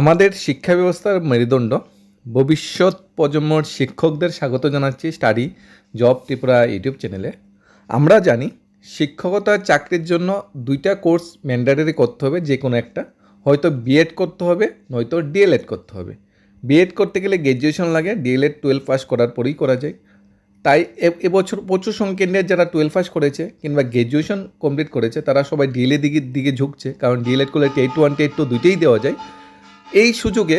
আমাদের শিক্ষা ব্যবস্থার মেরুদণ্ড। ভবিষ্যৎ প্রজন্মর শিক্ষকদের স্বাগত জানাচ্ছি স্টাডি জব ত্রিপুরা ইউটিউব চ্যানেলে। আমরা জানি শিক্ষকতার চাকরির জন্য দুইটা কোর্স ম্যান্ডাটারি করতে হবে, যে কোনো একটা। হয়তো বিএড করতে হবে, নয়তো ডিএলএড করতে হবে। বিএড করতে গেলে গ্র্যাজুয়েশন লাগে ডিএলএড টুয়েলভ পাস করার পরেই করা যায়। তাই এবছর প্রচুর সংকেন্দ্রের যারা টুয়েলভ পাস করেছে কিংবা গ্র্যাজুয়েশন কমপ্লিট করেছে, তারা সবাই ডিএলএ দিকে দিকে ঝুঁকছে। কারণ ডিএলএড করলে টেট ওয়ান টেট টু দুইটাই দেওয়া যায়। এই সুযোগে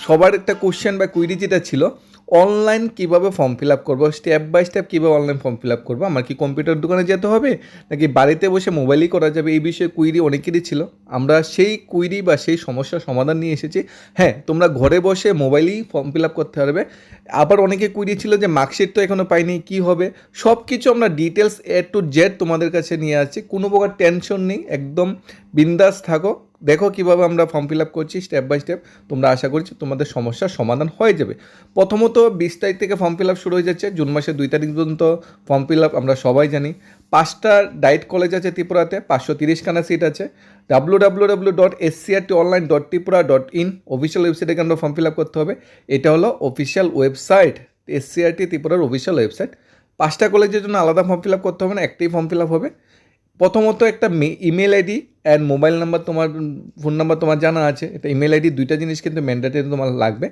সবার একটা কোশ্চেন বা কুইরি যেটা ছিল অনলাইন কীভাবে ফর্ম ফিল আপ করব? স্টেপ বাই স্টেপ কীভাবে অনলাইন ফর্ম ফিল আপ করব? আমার কি কম্পিউটার দোকানে যেতে হবে? নাকি বাড়িতে বসে মোবাইলেই করা যাবে? এই বিষয়ে কুইরি অনেকেরই ছিল। আমরা সেই কুইরি বা সেই সমস্যার সমাধান নিয়ে এসেছি। হ্যাঁ তোমরা ঘরে বসে মোবাইলেই ফর্ম ফিল আপ করতে পারবে। আবার অনেকে কুইরি ছিল যে মার্কশিট তো এখনও পাইনি, কী হবে? সব কিছু আমরা ডিটেলস এ টু জেড তোমাদের কাছে নিয়ে আসছি। কোনো প্রকার টেনশন নেই, একদম বিন্দাস থাকো। দেখো কীভাবে আমরা ফর্ম ফিল আপ করছি স্টেপ বাই স্টেপ তোমরা আশা করছি তোমাদের সমস্যার সমাধান হয়ে যাবে। প্রথমত বিশ তারিখ থেকে ফর্ম ফিল আপ শুরু হয়ে যাচ্ছে, জুন মাসের দুই তারিখ পর্যন্ত ফর্ম ফিল আপ আমরা সবাই জানি। পাঁচটা ডাইট কলেজ আছে ত্রিপুরাতে, পাঁচশো তিরিশখানা সিট আছে। W W W dot SCRT online dot Tripura dot in official ওয়েবসাইটে আমরা ফর্ম ফিল আপ করতে হবে। এটা হলো অফিসিয়াল ওয়েবসাইট এসসিআরটি ত্রিপুরার অফিসিয়াল ওয়েবসাইট পাঁচটা কলেজের জন্য আলাদা ফর্ম ফিল আপ করতে হবে না, একটাই ফর্ম ফিল আপ হবে। প্রথমত একটা email ID and mobile number তোমার ফোন নাম্বার তোমার জানা আছে। এটা ইমেল আইডি দুইটা জিনিস কিন্তু ম্যান্ডেটারি তোমার লাগবে।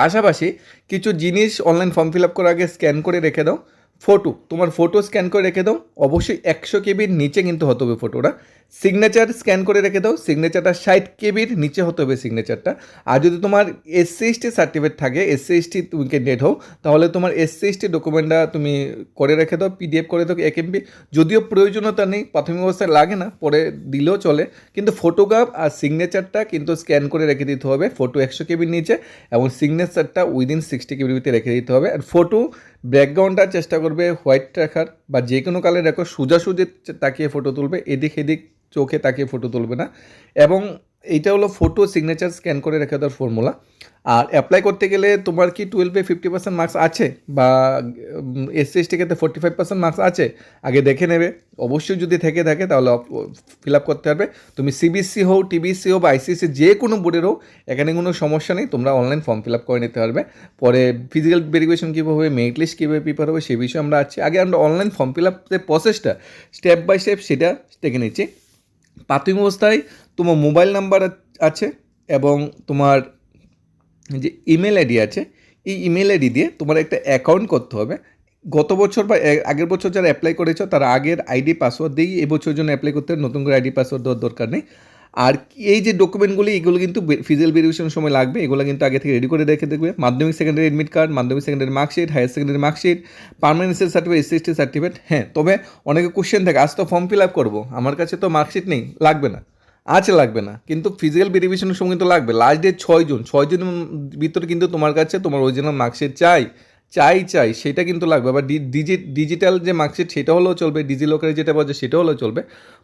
পাশাপাশি কিছু জিনিস অনলাইন ফর্ম ফিল আপ করার আগে স্ক্যান করে রেখে দাও। ফটো, তোমার ফটো স্ক্যান করে রেখে দাও। অবশ্যই একশো কেবির নিচে কিন্তু হতে হবে ফটোটা সিগনেচার স্ক্যান করে রেখে দাও। সিগনেচারটা ষাট কেবির নিচে হতে হবে সিগনেচারটা আর যদি তোমার এসসি এসটি সার্টিফিকেট থাকে এসসি এসটি তুমি ক্যান্ডিডেট হও, তাহলে তোমার এসসি এসটি ডকুমেন্টটা তুমি করে রেখে দাও পিডিএফ করে দাও এক এমবি যদিও প্রয়োজনীয়তা নেই, প্রাথমিক অবস্থায় লাগে না, পরে দিলেও চলে। কিন্তু ফটোগ্রাফ আর সিগনেচারটা কিন্তু স্ক্যান করে রেখে দিতে হবে। ফটো একশো কেবির নিচে এবং সিগনেচারটা উইদিন সিক্সটি কেবির ভিতরে রেখে দিতে হবে। আর ফটো ব্যাকগ্রাউন্ডটা চেষ্টা করবে হোয়াইট রাখার বা যে কোনো কালার রাখো সোজাসুজি তাকিয়ে ফটো তুলবে, এদিক এদিক চোখে তাকিয়ে ফটো তুলবে না। এবং এইটা হলো ফটো সিগনেচার স্ক্যান করে রেখে দেওয়ার ফর্মুলা আর অ্যাপ্লাই করতে গেলে তোমার কি টুয়েলভে ফিফটি পার্সেন্ট মার্কস আছে? বা এসসি এসটি ক্ষেত্রে ফোর্টি ফাইভ পার্সেন্ট মার্কস আছে? আগে দেখে নেবে। অবশ্যই যদি থেকে থাকে, তাহলে ফিল আপ করতে পারবে তুমি সিবিএসসি হও টিবিসি হও বা আইসিএসসি যে কোনো বোর্ডের হোক, এখানে কোনো সমস্যা নেই। তোমরা অনলাইন ফর্ম ফিল আপ করে নিতে পারবে। পরে ফিজিক্যাল ভেরিফিকেশন কীভাবে হবে মেরিট লিস্ট কীভাবে প্রিপেয়ার হবে সেই বিষয়ে আমরা আছি। আগে আমরা অনলাইন ফর্ম ফিল আপের প্রসেসটা স্টেপ বাই স্টেপ সেটা দেখে নিচ্ছি। প্রাথমিক অবস্থায় তোমার মোবাইল নাম্বার আছে এবং তোমার যে ইমেল আইডি আছে, এই ইমেল আইডি দিয়ে তোমার একটা অ্যাকাউন্ট করতে হবে। গত বছর বা আগের বছর যারা অ্যাপ্লাই করেছ, তারা আগের আইডি পাসওয়ার্ড দিয়েই এবছর জন্য অ্যাপ্লাই করতে নতুন করে আইডি পাসওয়ার্ড দেওয়ার দরকার নেই। আর এই যে ডকুমেন্টগুলি এগুলো কিন্তু ফিজিক্যাল ভেরিফিকেশনের সময় লাগবে। এগুলো কিন্তু আগে থেকে রেডি করে রেখে দেখবে। মাধ্যমিক সেকেন্ডারি এডমিট কার্ড মাধ্যমিক secondary marksheet higher secondary marksheet পার্মানেন্সের certificate SC ST certificate হ্যাঁ তবে অনেকে কোশ্চেন থাকে, আজ তো ফর্ম ফিল আপ করব। আমার কাছে তো মার্কশিট নেই, লাগবে না। আছে লাগবে না। কিন্তু ফিজিক্যাল ভেরিফিকেশনের সময় কিন্তু লাগবে। লাস্ট ডেট ছয় জুন। ছয় জুনের ভিতরে কিন্তু তোমার কাছে তোমার অরিজিনাল মার্কশিট চাই। চাই চাই, সেটা কিন্তু লাগবে। আবার ডিজি ডিজিটাল যে মার্কশিট সেটা হলেও চলবে। ডিজি লকারে যেটা যায় সেটা হলেও চলবে।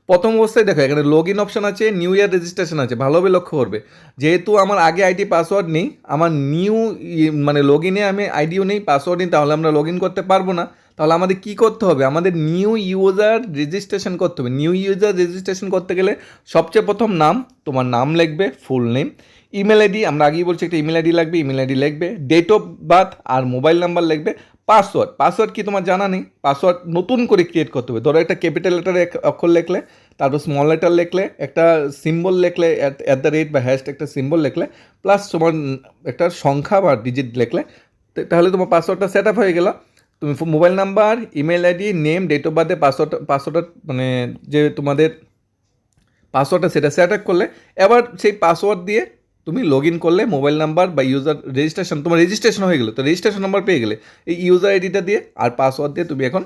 প্রথম অবস্থায় দেখো, এখানে লগ ইন অপশন আছে নিউ ইয়ার রেজিস্ট্রেশন আছে। ভালোভাবে লক্ষ্য করবে। যেহেতু আমার আগে আইডি পাসওয়ার্ড নেই, আমার নিউ মানে লগ ইনে আমি আইডিও নেই পাসওয়ার্ড নেই, তাহলে আমরা লগ ইন করতে পারব না। তাহলে আমাদের কি করতে হবে? আমাদের নিউ ইউজার রেজিস্ট্রেশন করতে হবে। নিউ ইউজার রেজিস্ট্রেশন করতে গেলে সবচেয়ে প্রথম নাম, তোমার নাম লিখবে ফুল নেম ইমেল আইডি আমরা আগেই বলছি একটা ইমেল আইডি লাগবে ইমেল আইডি লিখবে ডেট অফ বার্থ আর মোবাইল নাম্বার লিখবে পাসওয়ার্ড পাসওয়ার্ড কি তোমার জানা নেই? পাসওয়ার্ড নতুন করে ক্রিয়েট করতে হবে। ধরো একটা ক্যাপিটাল লেটার অক্ষর লিখলে, তারপর স্মল লেটার লিখলে, একটা সিম্বল লিখলে অ্যাট দ্য রেট বা হ্যাশ একটা সিম্বল লিখলে প্লাস তোমার একটা সংখ্যা বা ডিজিট লিখলে তাহলে তোমার পাসওয়ার্ডটা সেট আপ হয়ে গেল। তুমি mobile number email ID name date of বার্থে password পাসওয়ার্ডটা মানে যে তোমাদের পাসওয়ার্ডটা সেটা সেট করলে, এবার সেই পাসওয়ার্ড দিয়ে তুমি লগ ইন করলে মোবাইল নাম্বার বা ইউজার রেজিস্ট্রেশন তোমার রেজিস্ট্রেশন হয়ে গেলো, তো রেজিস্ট্রেশন নাম্বার পেয়ে গেলে, এই ইউজার আইডিটা দিয়ে আর পাসওয়ার্ড দিয়ে তুমি এখন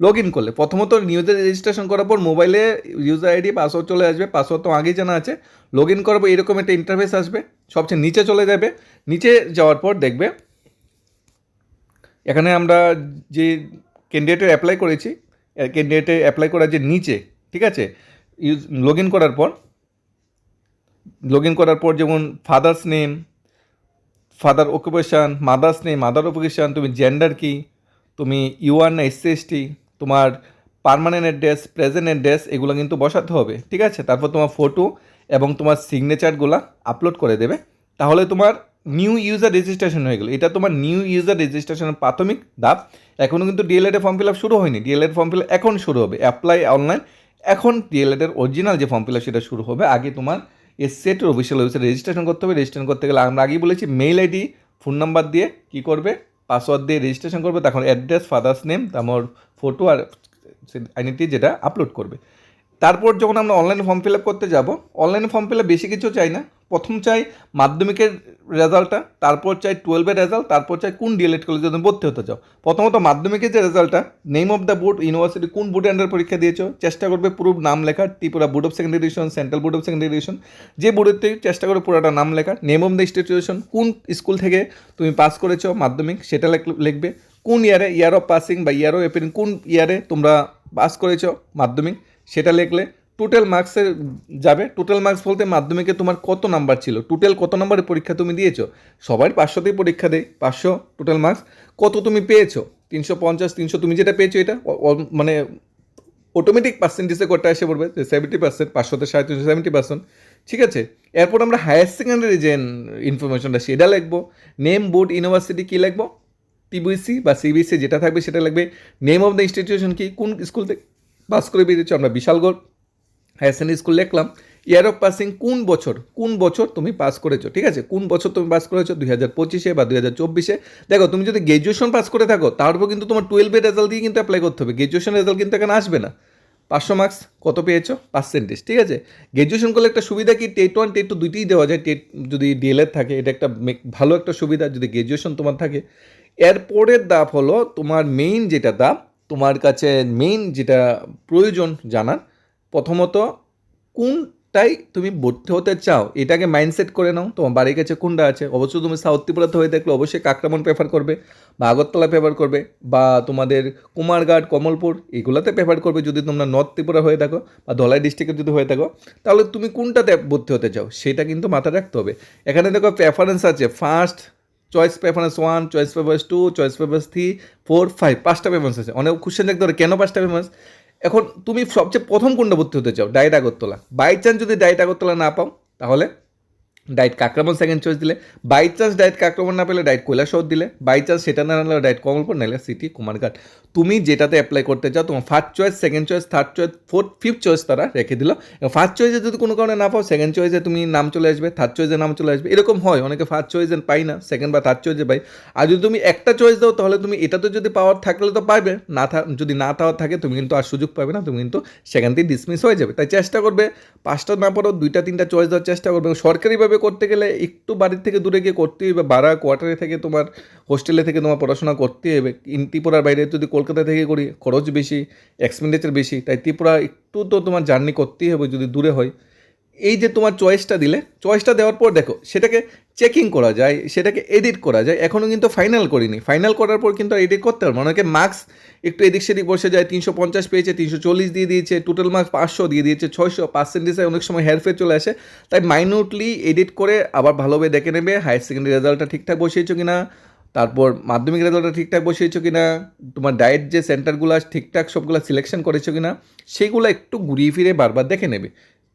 লগ ইন করলে। প্রথমত নিউজের রেজিস্ট্রেশন করার পর মোবাইলে ইউজার আইডি পাসওয়ার্ড চলে আসবে পাসওয়ার্ড তো আগেই জানা আছে লগ ইন করার পর এরকম একটা ইন্টারফেস আসবে, সবচেয়ে নিচে চলে যাবে, নিচে যাওয়ার পর দেখবে এখানে আমরা যে ক্যান্ডিডেটের অ্যাপ্লাই করেছি ক্যান্ডিডেটে অ্যাপ্লাই করার যে নিচে, ঠিক আছে? ইউজ লগ ইন করার পর লগ ইন করার পর যেমন father's name father occupation mother's name mother occupation তুমি জেন্ডার কি, তুমি ইউআর না এসসি তোমার পার্মানেন্ট অ্যাড্রেস প্রেজেন্ট অ্যাড্রেস এগুলো কিন্তু বসাতে হবে, ঠিক আছে? তারপর তোমার ফটো এবং তোমার সিগনেচারগুলো আপলোড করে দেবে। তাহলে তোমার নিউ ইউজার রেজিস্ট্রেশন হয়ে গেলো। এটা তোমার নিউ ইউজার রেজিস্ট্রেশনের প্রাথমিক ধাপ। এখনও কিন্তু ডিএলএড ফর্ম ফিল আপ শুরু হয়নি। ডিএলএড ফর্ম ফিল এখন শুরু হবে। অ্যাপ্লাই অনলাইন এখন ডিএলএড এর অরিজিনাল যে ফর্ম ফিল আপ সেটা শুরু হবে। আগে তোমার এস সেটের অফিসিয়াল ওয়েবসাইট রেজিস্ট্রেশন করতে হবে। রেজিস্ট্রেশন করতে গেলে আমরা আগেই বলেছি মেইল আইডি ফোন নাম্বার দিয়ে কী করবে? পাসওয়ার্ড দিয়ে রেজিস্ট্রেশন করবে। তখন অ্যাড্রেস ফাদার্স নেম তারপর ফটো আর আইডেন্টি যেটা আপলোড করবে। তারপর যখন আমরা অনলাইনে ফর্ম ফিল আপ করতে যাব অনলাইনে ফর্ম ফিল আপ বেশি কিছু চাই না। প্রথম চাই মাধ্যমিকের রেজাল্টটা, তারপর চাই টুয়েলভের রেজাল্ট, তারপর চাই কোন ডিএলএড কলেজে তুমি ভর্তি হতে চাও। প্রথমত মাধ্যমিকের যে রেজাল্টটা name of the board university কোন বোর্ডে আন্ডার পরীক্ষা দিয়েছ, চেষ্টা করবে পুরো নাম লেখার, Tripura board of secondary education central board of secondary education যে বোর্ডের চেষ্টা করে পুরোটা নাম লেখার নেম অফ দ্য ইনস্টিটিউশন কোন স্কুল থেকে তুমি পাস করেছ মাধ্যমিক, সেটা লেখ- লিখবে, কোন ইয়ারে ইয়ার অফ পাসিং বা ইয়ার অফ এপিরিং কোন ইয়ারে তোমরা পাস করেছ মাধ্যমিক, সেটা লিখলে টোটাল মার্কসে যাবে। টোটাল মার্কস বলতে মাধ্যমিকে তোমার কত নাম্বার ছিল? টোটাল কত নাম্বারের পরীক্ষা তুমি দিয়েছ? সবাই পাঁচশোতেই পরীক্ষা দেয় পাঁচশো টোটাল মার্কস কত তুমি পেয়েছ? তিনশো পঞ্চাশ, তিনশো তুমি যেটা পেয়েছ এটা মানে অটোমেটিক পার্সেন্টেজে কোটা এসে পড়বে? সেভেন্টি পার্সেন্ট পাঁচশোতে সাড়ে তিনশো সেভেন্টি পার্সেন্ট ঠিক আছে? এরপর আমরা হায়ার সেকেন্ডারি যে ইনফরমেশনটা সেটা লিখব। নেম বোর্ড ইউনিভার্সিটি কী লিখব? টিবিসি বা সিবিসি যেটা থাকবে সেটা লাগবে নেম অফ দ্য ইনস্টিটিউশন কি? কোন স্কুল থেকে পাস করে বেরিয়েছো? আমরা বিশালগড়। হায়ার সেকেন্ডারি স্কুল লিখলাম ইয়ার অফ পাসিং কোন বছর কোন বছর তুমি পাস করেছ, ঠিক আছে? কোন বছর তুমি পাস করেছ? দুই হাজার পঁচিশে বা দুই হাজার চব্বিশে। দেখো, তুমি যদি গ্র্যাজুয়েশন পাস করে থাকো, তারপর কিন্তু তোমার টুয়েলভের রেজাল্ট দিয়ে কিন্তু অ্যাপ্লাই করতে হবে। গ্র্যাজুয়েশন রেজাল্ট কিন্তু এখানে আসবে না। পাঁচশো মার্কস কত পেয়েছ? পার্সেন্টেজ ঠিক আছে? গ্র্যাজুয়েশন করলে একটা সুবিধা কি? টেট ওয়ান টেট টু দুইটিই দেওয়া যায়। টেট যদি ডিএলএড থাকে, এটা একটা ভালো একটা সুবিধা, যদি গ্র্যাজুয়েশন তোমার থাকে। এরপরের দাপ হলো তোমার মেইন যেটা দাপ তোমার কাছে মেইন যেটা প্রয়োজন জানার প্রথমত, কোনটাই তুমি ভর্তি হতে চাও, এটাকে মাইন্ডসেট করে নাও, তোমার বাড়ির কাছে কোনটা আছে, অবশ্যই তুমি সাউথ ত্রিপুরাতে হয়ে থাকলে অবশ্যই কাকরামন প্রেফার করবে, বা আগরতলা প্রেফার করবে, বা তোমাদের কুমারঘাট, কমলপুর, এগুলোতে প্রেফার করবে যদি তোমরা নর্থ ত্রিপুরা হয়ে থাকো, বা ধলাই ডিস্ট্রিক্টে যদি হয়ে থাকো, তাহলে তুমি কোনটাতে ভর্তি হতে চাও, সেটা কিন্তু মাথায় রাখতে হবে। এখানে দেখো প্রেফারেন্স আছে first choice preference one choice papers two choice papers three four five পাঁচটা পেপার্স আছে, অনেক কোশ্চেন দেখতে পারে কেন পাঁচটা পেপার্স এখন তুমি সবচেয়ে প্রথম কোনটা ভর্তি হতে চাও ডায়েট আগরতলা বাই চান্স যদি ডায়েট আগরতলা না পাও, তাহলে ডায়েট কাকরামন সেকেন্ড চয়েস দিলে বাই চান্স ডায়েট কাকরামন না পেলে ডায়েট কৈলাসহর দিলে বাই চান্স সেটা না হলে ডায়েট কমলপুর নাহলে সিটি কুমারঘাট। তুমি যেটাতে অ্যাপ্লাই করতে চাও, তোমার first choice second choice third choice fourth fifth choice তারা রেখে দিল। ফার্স্ট চয়েসে যদি কোনো কারণে না পাও সেকেন্ড চয়েসে তুমি নাম চলে আসবে থার্ড চয়েসে নাম চলে আসবে। এরকম হয়, অনেকে ফার্স্ট চয়েসে পাই না সেকেন্ড বা থার্ড চয়েসে পাই আর যদি তুমি একটা চয়েস দাও, তাহলে তুমি এটাতে যদি পাওয়ার থাকলে তো পারবে। না যদি না পাওয়ার থাকে, তুমি কিন্তু আর সুযোগ পাবে না, তুমি কিন্তু সেখান থেকে ডিসমিস হয়ে যাবে। তাই চেষ্টা করবে, পাঁচটা না পড়ো দুইটা, তিনটা চয়েস দেওয়ার চেষ্টা করবে। সরকারিভাবে করতে গেলে একটু বাড়ির থেকে দূরে গিয়ে করতেই হবে বাড়া কোয়ার্টারে থেকে তোমার হোস্টেলে থেকে তোমার পড়াশোনা করতেই হবে। ত্রিপুরার বাইরে যদি কলকাতা থেকে করি, খরচ বেশি এক্সপেন্ডিচার বেশি, তাই ত্রিপুরা একটু তো তোমার জার্নি করতেই হবে যদি দূরে হয়। এই যে তোমার চয়েসটা দিলে চয়েসটা দেওয়ার পর দেখো, সেটাকে চেকিং করা যায়, সেটাকে এডিট করা যায় এখনও কিন্তু ফাইনাল করিনি। ফাইনাল করার পর কিন্তু এডিট করতে পারব অনেকে মার্কস একটু এদিক সেদিক বসে যায়, তিনশো পঞ্চাশ পেয়েছে, তিনশো চল্লিশ দিয়ে দিয়েছে টোটাল মার্কস পাঁচশো দিয়ে দিয়েছে, ছয়শো পার্সেন্টেজে অনেক সময় হেরফের চলে আসে। তাই মাইনুটলি এডিট করে আবার ভালোভাবে দেখে নেবে হায়ার সেকেন্ডারি রেজাল্টটা ঠিকঠাক বসিয়েছো কি না তারপর মাধ্যমিক রেজাল্টটা ঠিকঠাক বসিয়েছো কি না তোমার ডায়েট যে সেন্টারগুলো ঠিকঠাক সবগুলো সিলেকশন করেছ কি না সেগুলো একটু ঘুরিয়ে ফিরে বারবার দেখে নেবে।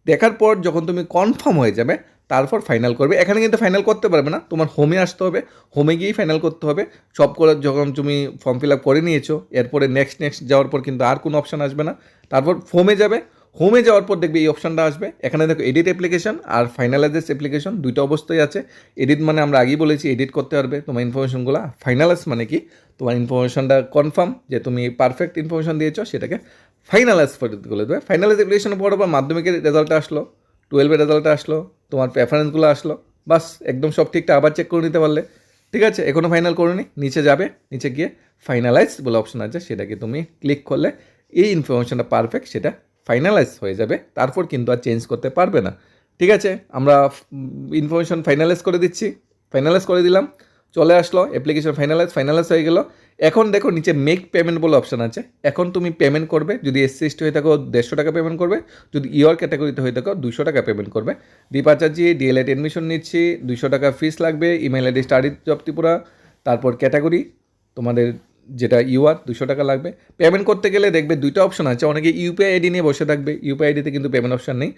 দেখার পর যখন তুমি কনফার্ম হয়ে যাবে, তারপর ফাইনাল করবে। এখানে কিন্তু ফাইনাল করতে পারবে না, তোমার হোমে আসতে হবে। হোমে গিয়েই ফাইনাল করতে হবে। সব করে যখন তুমি ফর্ম ফিল আপ করে নিয়েছো, এরপরে নেক্সট নেক্সট যাওয়ার পর কিন্তু আর কোনো অপশান আসবে না। তারপর হোমে যাবে। হোমে যাওয়ার পর দেখবে এই অপশানটা আসবে। এখানে দেখো এডিট অ্যাপ্লিকেশন আর ফাইনালাইজেস অ্যাপ্লিকেশন দুইটা অবস্থায় আছে। এডিট মানে আমরা আগেই বলেছি এডিট করতে পারবে। তোমার ইনফরমেশনগুলো ফাইনালাইজ মানে কি? তোমার ইনফরমেশনটা কনফার্ম যে তুমি পারফেক্ট ইনফরমেশন দিয়েছ, সেটাকে ফাইনালাইজ করে দেবে ফাইনালাইজ অ্যাপ্লিকেশনের পর মাধ্যমিকের রেজাল্টটা আসলো টুয়েলভের রেজাল্টটা আসলো, তোমার প্রেফারেন্সগুলো আসলো, বাস একদম সব ঠিকঠাক আবার চেক করে নিতে পারলে। ঠিক আছে এখনও ফাইনাল করোনি, নিচে যাবে, নিচে গিয়ে ফাইনালাইজ বলে অপশন আছে, সেটাকে তুমি ক্লিক করলে এই ইনফরমেশনটা পারফেক্ট সেটা ফাইনালাইজ হয়ে যাবে, তারপর কিন্তু আর চেঞ্জ করতে পারবে না। ঠিক আছে, আমরা ইনফরমেশন ফাইনালাইজ করে দিচ্ছি ফাইনালাইজ করে দিলাম। চলে আসলো অ্যাপ্লিকেশন ফাইনালাইজ ফাইনালাইজ হয়ে গেল। এখন দেখো নিচে মেক পেমেন্ট বলে অপশান আছে। এখন তুমি পেমেন্ট করবে, যদি এসসি এসটি হয়ে থাকো, দেড়শো টাকা পেমেন্ট করবে। যদি ইয়র ক্যাটাগরিতে হয়ে থাকো, দুশো টাকা পেমেন্ট করবে। দীপ আচার্যি ডিএলএড অ্যাডমিশন নিচ্ছি, দুশো টাকা ফিস লাগবে email ID study job Tripura, তারপর ক্যাটাগরি তোমাদের যেটা ইউআর দুশো টাকা লাগবে। পেমেন্ট করতে গেলে দেখবে দুইটা অপশন আছে। অনেকে ইউপিআই আইডি নিয়ে বসে থাকবে। ইউপিআই আইডিতে কিন্তু পেমেন্ট অপশন নেই।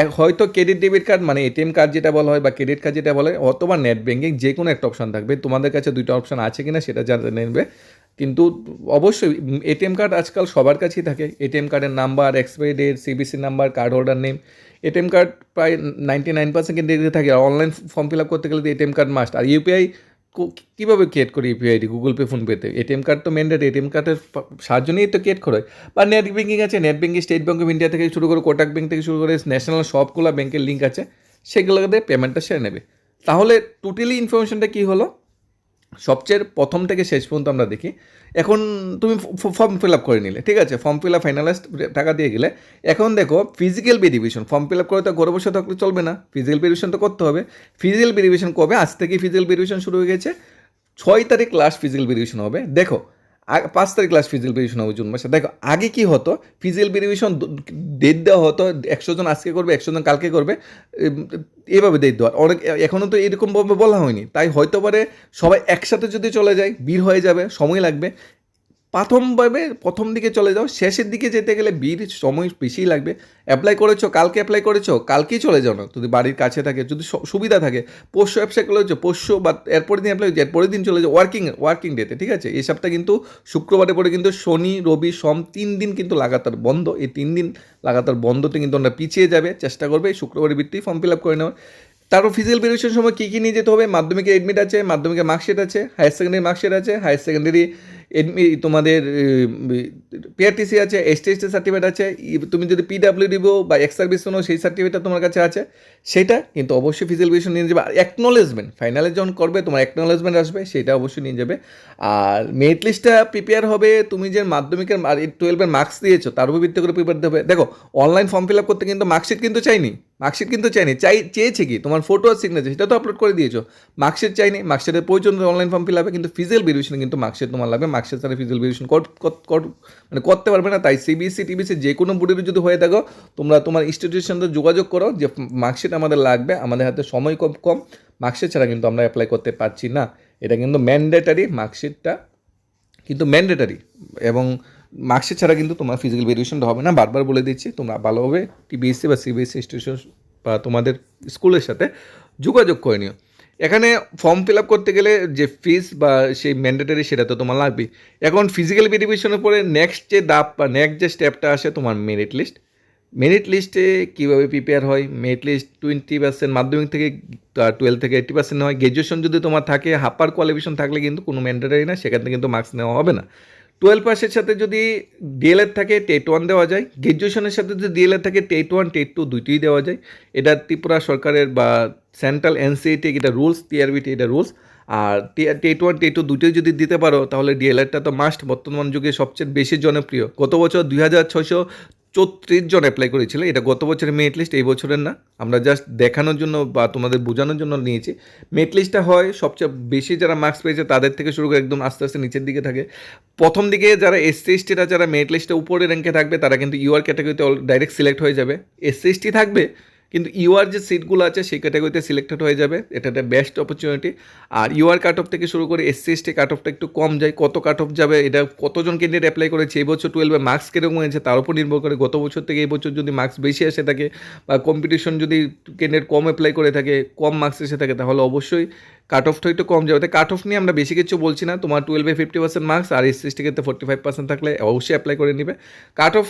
এক হয়তো ক্রেডিট ডেবিট কার্ড মানে এটিএম কার্ড যেটা বলা হয় বা ক্রেডিট কার্ড যেটা বলা হয় অথবা নেট ব্যাঙ্কিং যে কোনো একটা অপশন থাকবে। তোমাদের কাছে দুইটা অপশন আছে কিনা সেটা জানতে নেবে। কিন্তু অবশ্যই এটিএম কার্ড আজকাল সবার কাছেই থাকে। এটিএম কার্ডের number expiry date CBC number card holder name ATM card প্রায় নাইনটি নাইন পার্সেন্ট কিন্তু থাকে। আর অনলাইন ফর্ম ফিল আপ করতে গেলে এটিএম কার্ড মাস্ট আর ইউপিআই কীভাবে ক্রিয়েট করি ইউপিআই আইডি গুগল পে ফোনপেতে এটিএম কার্ড তো? ম্যান্ডেট এটিএম কার্ডের সাহায্য নিয়েই তো ক্রিয়েট করে বা নেট ব্যাঙ্কিং আছে net banking State Bank of India থেকে শুরু করে কোটাক ব্যাঙ্ক থেকে শুরু করে ন্যাশনাল সবগুলো ব্যাঙ্কের লিঙ্ক আছে, সেগুলোতে পেমেন্টটা সেরে নেবে। তাহলে টোটালি ইনফরমেশনটা কী হলো? সবচেয়ে প্রথম থেকে শেষ পর্যন্ত আমরা দেখি। এখন তুমি ফর্ম ফিল আপ করে নিলে, ঠিক আছে? ফর্ম ফিল আপ ফাইনালাইজড টাকা দিয়ে গেলে। এখন দেখো physical verification form fill up করে তো ঘরে বসে থাকলে চলবে না। ফিজিক্যাল ভেরিফিকেশন তো করতে হবে। ফিজিক্যাল ভেরিফিকেশন কবে? আজ থেকে ফিজিক্যাল ভেরিফিকেশন শুরু হয়ে গেছে। ছয় তারিখ লাস্ট ফিজিক্যাল ভেরিফিকেশন হবে। দেখো পাঁচ তারিখ লাস্ট ফিজিক্যাল ভেরিফিকেশন হবে জুন মাসে। দেখো, আগে কি হতো? ফিজিক্যাল ভেরিফিকেশন ডেট দেওয়া হতো, একশো জন আজকে করবে, একশো জন কালকে করবে এভাবে ডেট দেওয়া। অনেক এখনও তো এরকমভাবে বলা হয়নি। তাই হয়তো পারে সবাই একসাথে যদি চলে যায়, ভিড় হয়ে যাবে, সময় লাগবে। প্রথমভাবে প্রথম দিকে চলে যাও, শেষের দিকে যেতে গেলে ভিড় সময় বেশিই লাগবে। অ্যাপ্লাই করেছ, কালকে অ্যাপ্লাই করেছ, কালকেই চলে যাও না। যদি বাড়ির কাছে থাকে, যদি সুবিধা থাকে, পরশু অ্যাপ্লাই করেছ পোষ্য বা এরপরের দিন অ্যাপ্লাই এরপরের দিন চলে যাও ওয়ার্কিং ওয়ার্কিং ডেতে ঠিক আছে? এই সপ্তাহ কিন্তু শুক্রবারে পরে কিন্তু শনি, রবি, সোম তিন দিন কিন্তু লাগাতার বন্ধ। এই তিন দিন লাগাতার বন্ধতে কিন্তু আমরা পিছিয়ে যাবে, চেষ্টা করবে এই শুক্রবারের ভিত্তিতে ফর্ম ফিল আপ করে নেওয়ার। তারপর ফিজিক্যাল ভেরিফিকেশন সময় কী কী নিয়ে যেতে হবে? মাধ্যমিকে এডমিট আছে, মাধ্যমিকের মার্কশিট আছে হায়ার সেকেন্ডারি মার্কশিট আছে হায়ার সেকেন্ডারি এডমি তোমাদের পিআরটিসি আছে এসটিএসটি সার্টিফিকেট আছে তুমি যদি পিডাব্লিউ দিবো বা এক্স সার্ভিস সেই সার্টিফিকেটটা তোমার কাছে আছে। সেটা কিন্তু অবশ্যই ফিজিক্যাল ভেরিফিকেশন নিয়ে যাবে। আর অ্যাকনোলেজমেন্ট ফাইনালে যখন করবে, তোমার অ্যাকনোলেজমেন্ট আসবে, সেটা অবশ্যই নিয়ে যাবে। আর মেরিট লিস্টটা প্রিপেয়ার হবে, তুমি যে মাধ্যমিকের আর টুয়েলভের মার্কস দিয়েছ, তার উপর ভিত্তি করে প্রিপেয়ার দেবে দেখো অনলাইন ফর্ম ফিল আপ করতে কিন্তু মার্কশিট কিন্তু চাইনি। মার্কশিট কিন্তু চাইনি। চাই, চেয়েছে কি? তোমার ফটো আর সিগনেচার সেটা তো আপলোড করে দিয়েছ। মার্কশিট চাইনি মার্কশিটের প্রয়োজন অনলাইন ফর্ম ফিল আপে কিন্তু ফিজিক্যাল ভেরিফিকেশন কিন্তু মার্কশিট তোমার লাগবে মার্কশিট ছাড়া ফিজিক্যাল ভেরিফিকেশন মানে করতে পারবে না, তাই সিবিএসসি টিবিসি যে কোনো বোর্ডের যদি হয়ে থাকো, তোমরা তোমার ইনস্টিটিউশন যোগাযোগ করো যে মার্কশিট আমাদের লাগবে, আমাদের হাতে সময় কম কম মার্কশিট ছাড়া কিন্তু আমরা অ্যাপ্লাই করতে পারছি না। এটা কিন্তু ম্যান্ডেটারি মার্কশিটটা কিন্তু ম্যান্ডেটারি এবং মার্কশিট ছাড়া কিন্তু তোমার ফিজিক্যাল ভেরিয়েশনটা হবে না। বারবার বলে দিচ্ছি, তোমরা ভালোভাবে টিবিএসসি বা সিবিএসসি ইনস্টিটিউশন বা তোমাদের স্কুলের সাথে যোগাযোগ করে নিও। এখানে ফর্ম ফিল আপ করতে গেলে যে ফিস বা সেই ম্যান্ডেটারি সেটা তো তোমার লাগবেই। এখন ফিজিক্যাল ভেরিফিকেশনের পরে নেক্সট যে দাপ বা নেক্সট যে স্টেপটা আসে তোমার মেরিট লিস্ট মেরিট লিস্টে কীভাবে প্রিপেয়ার হয়? মেরিট লিস্ট টোয়েন্টি পার্সেন্ট মাধ্যমিক থেকে টুয়েলভ থেকে এইটি পার্সেন্ট হয়। গ্র্যাজুয়েশন যদি তোমার থাকে হাপার কোয়ালিফিকেশন থাকলে কিন্তু কোনো ম্যান্ডেটারি না, সেখান থেকে কিন্তু মার্কস নেওয়া হবে না। টুয়েলভ পাসের সাথে যদি ডিএলএড থাকে, টেট ওয়ান দেওয়া যায়। গ্র্যাজুয়েশনের সাথে যদি ডিএলএড থাকে, টেট ওয়ান, টেট টু দুইটিই দেওয়া যায়। এটা ত্রিপুরা সরকারের বা সেন্ট্রাল এনসিআইটি এটা রুলস টিআরবিটি এটা রুলস। আর টেট ওয়ান, টেট টু দুটোই যদি দিতে পারো, তাহলে ডিএলএডটা তো মাস্ট বর্তমান যুগে সবচেয়ে বেশি জনপ্রিয়। গত বছর দুই হাজার ছয়শো চৌত্রিশ জন অ্যাপ্লাই করেছিল। এটা গত বছরের মেরিট লিস্ট এই বছরের না। আমরা জাস্ট দেখানোর জন্য বা তোমাদের বোঝানোর জন্য নিয়েছি। মেরিট লিস্টটা হয়, সবচেয়ে বেশি যারা মার্কস পেয়েছে তাদের থেকে শুরু করে একদম আস্তে আস্তে নিচের দিকে থাকে। প্রথম দিকে যারা এসসি এসটিরা যারা মেরিট লিস্টে উপরে র্যাঙ্কে থাকবে, তারা কিন্তু ইউআর ক্যাটাগরিতে ডাইরেক্ট সিলেক্ট হয়ে যাবে। এসটি থাকবে কিন্তু ইউআর যে সিটগুলো আছে, সেই ক্যাটাগরিতে সিলেক্টেড হয়ে যাবে। এটা একটা বেস্ট অপরচুনিটি আর ইউআর কাট অফ থেকে শুরু করে এসসি এসটি কাট অফটা একটু কম যায়, কত কাট অফ যাবে, এটা কতজন ক্যান্ডিডেট অ্যাপ্লাই করেছে, এই বছর টুয়েলভে মার্কস কীরকম হয়েছে, তার উপর নির্ভর করে গত বছর থেকে এই বছর যদি মার্কস বেশি এসে থাকে বা কম্পিটিশন যদি ক্যান্ডিডেট কম অ্যাপ্লাই করে থাকে, কম মার্কস এসে থাকে, তাহলে অবশ্যই কাট অফটা একটু কম যাবে। তাই কাট অফ নিয়ে আমরা বেশি কিছু বলছি না, তোমার টুয়েলভে ফিফটি পার্সেন্ট মার্কস আর এসসি এসটি ক্ষেত্রে ফোর্টি ফাইভ পার্সেন্ট থাকলে অবশ্যই অ্যাপ্লাই করে নিবে। কাট অফ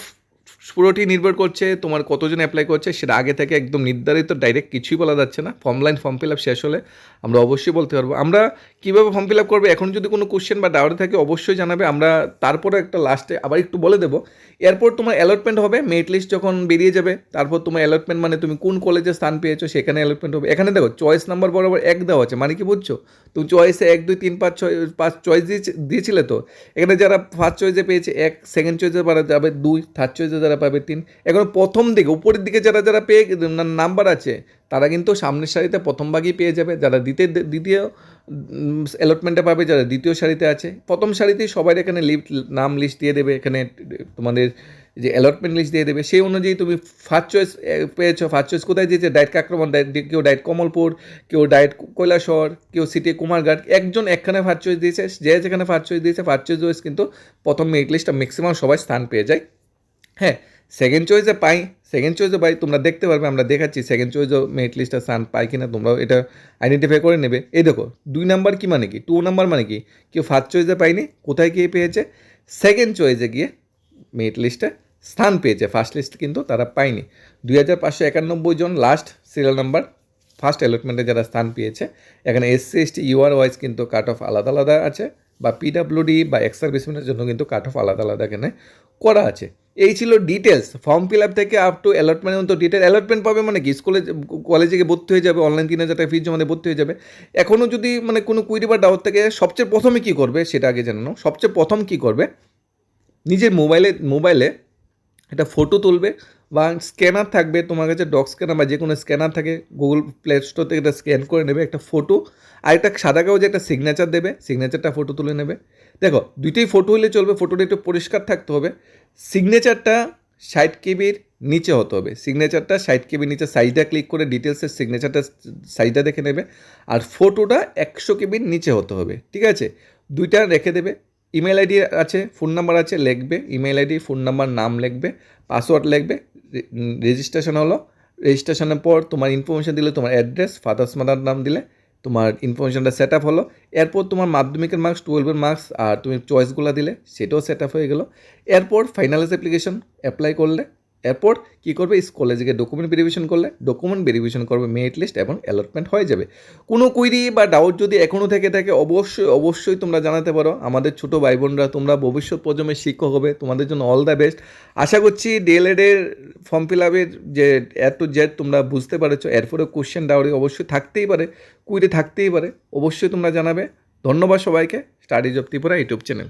পুরোটি নির্ভর করছে তোমার কতজন অ্যাপ্লাই করছে, সেটা আগে থেকে একদম নির্ধারিত ডাইরেক্ট কিছুই বলা যাচ্ছে না। Form line form fill up শেষ হলে আমরা অবশ্যই বলতে পারব। আমরা কীভাবে ফর্ম ফিল আপ করব, এখন যদি কোনো কোশ্চেন বা ডাউট থাকে অবশ্যই জানাবে। আমরা তারপরে একটা লাস্টে আবার একটু বলে দেবো। এরপর তোমার অ্যালটমেন্ট হবে মেরিট লিস্ট যখন বেরিয়ে যাবে, তারপর তোমার অ্যালটমেন্ট মানে তুমি কোন কলেজে স্থান পেয়েছ, সেখানে অ্যালটমেন্ট হবে। এখানে দেখো চয়েস নাম্বার বরাবর এক দেওয়া আছে মানে কি বুঝছ? তুমি চয়েসে এক, দুই, তিন, পাঁচ, ছয়, পাঁচ চয়েস দিয়েছিলে তো? এখানে যারা ফার্স্ট চয়েসে পেয়েছে, এক সেকেন্ড চয়েসে যারা যাবে, দুই থার্ড চয়েসে যারা পাবে তিন, এখন প্রথম দিকে, উপরের দিকে যারা যারা পেয়ে নাম্বার আছে, তারা কিন্তু সামনের সারিতে প্রথম ভাগই পেয়ে যাবে। যারা দ্বিতীয় দ্বিতীয় অ্যালটমেন্টে পাবে, যারা দ্বিতীয় সারিতে আছে, প্রথম সারিতেই সবাই এখানে লিস্ট নাম লিস্ট দিয়ে দেবে, এখানে তোমাদের যে অ্যালটমেন্ট লিস্ট দিয়ে দেবে, সেই অনুযায়ী তুমি ফার্স্ট চয়েস পেয়েছ ফার্স্ট চয়েস কোথায় দিয়েছে ডায়েট কাকরমন কেউ ডায়েট কমলপুর কেউ ডায়েট কৈলাসর কেউ সিটি কুমারঘাট একজন একখানে ফার্স্ট চয়েস দিয়েছে, যে যেখানে ফার্স্ট চয়েস দিয়েছে ফার্স্ট চয়েস কিন্তু প্রথম মেরিট লিস্টটা ম্যাক্সিমাম সবাই স্থান পেয়ে যায়। হ্যাঁ সেকেন্ড চয়েসে পাই সেকেন্ড চয়েসে পাই, তোমরা দেখতে পারবে, আমরা দেখাচ্ছি সেকেন্ড চয়েসও মেরিট লিস্টে স্থান পাই কিনা, তোমরাও এটা আইডেন্টিফাই করে নেবে। এই দেখো, দুই নাম্বার কি মানে কি? টু নাম্বার মানে কি? কেউ ফার্স্ট চয়েসে পাইনি, কোথায় গিয়ে পেয়েছে? সেকেন্ড চয়েসে গিয়ে মেরিট লিস্টে স্থান পেয়েছে ফার্স্ট লিস্ট কিন্তু তারা পায়নি। দুই হাজার পাঁচশো একানব্বই জন লাস্ট সিরিয়াল নাম্বার ফার্স্ট অ্যালটমেন্টে যারা স্থান পেয়েছে, এখানে এসসি এসটি ইউআর ওয়াইজ কিন্তু কাট অফ আলাদা আলাদা আছে। বা পিডাব্লিউডি বা এক্স সার্ভিসম্যানের জন্য কিন্তু কাট অফ আলাদা আলাদা এখানে করা আছে। এই ছিল ডিটেলস ফর্ম ফিল আপ থেকে আপ টু অ্যালটমেন্ট পর্যন্ত ডিটেল অ্যালটমেন্ট পাবে মানে কি? স্কুলে কলেজে গিয়ে ভর্তি হয়ে যাবে অনলাইন তিন হাজার টাকা ফিজ জমা দিয়ে ভর্তি হয়ে যাবে। এখনও যদি মানে কোনো কুইরি বা ডাউট থাকে, সবচেয়ে প্রথমে কী করবে সেটা আগে জানানো সবচেয়ে প্রথম কী করবে? নিজের মোবাইলে মোবাইলে একটা ফটো তুলবে বা স্ক্যানার থাকবে, তোমার কাছে ডক স্ক্যানার বা যে কোনো স্ক্যানার থাকে গুগল প্লে স্টোর থেকে একটা স্ক্যান করে নেবে একটা ফটো আর একটা সাদা কাগজে একটা সিগনেচার দেবে সিগনেচারটা ফটো তুলে নেবে। দেখো, দুইটাই ফটো হলে চলবে ফটোটা একটু পরিষ্কার থাকতে হবে। সিগনেচারটা ষাট কেবির নিচে হতে হবে। সিগনেচারটা ষাট কেবির নিচে সাইজটা ক্লিক করে ডিটেলসের সিগনেচারটা সাইজটা দেখে নেবে। আর ফটোটা একশো কেবির নিচে হতে হবে, ঠিক আছে? দুইটা রেখে দেবে। ইমেল আইডি আছে ফোন নাম্বার আছে, লিখবে। ইমেল আইডি ফোন নাম্বার নাম লিখবে। পাসওয়ার্ড লিখবে। রেজিস্ট্রেশন হলো। রেজিস্ট্রেশনের পর তোমার ইনফরমেশান দিলে তোমার অ্যাড্রেস ফাদার্স মাদার নাম দিলে তোমার ইনফরমেশানটা সেট আপ হলো। এরপর তোমার মাধ্যমিকের মার্কস টুয়েলভের মার্কস আর তুমি চয়েসগুলো দিলে, সেটাও সেট আপ হয়ে গেলো। এরপর ফাইনালাইজ অ্যাপ্লিকেশন অ্যাপ্লাই করলে এরপর কী করবে? ইস কলেজে গিয়ে ডকুমেন্ট ভেরিফিকেশন করলে। ডকুমেন্ট ভেরিফিকেশন করবে মেরিট লিস্ট এবং অ্যালটমেন্ট হয়ে যাবে। কোনো কুইরি বা ডাউট যদি এখনও থেকে থাকে, অবশ্যই অবশ্যই তোমরা জানাতে পারো। আমাদের ছোটো ভাই বোনরা তোমরা ভবিষ্যৎ প্রজন্মের শিক্ষক হবে। তোমাদের জন্য অল দ্য বেস্ট আশা করছি ডিএলএডের ফর্ম ফিল আপের যে এ টু জেড তোমরা বুঝতে পারছ। এরপরে কোশ্চেন ডাউরি অবশ্যই থাকতেই পারে। কুইরি থাকতেই পারে। অবশ্যই তোমরা জানাবে। ধন্যবাদ সবাইকে। Studies of Tripura YouTube channel.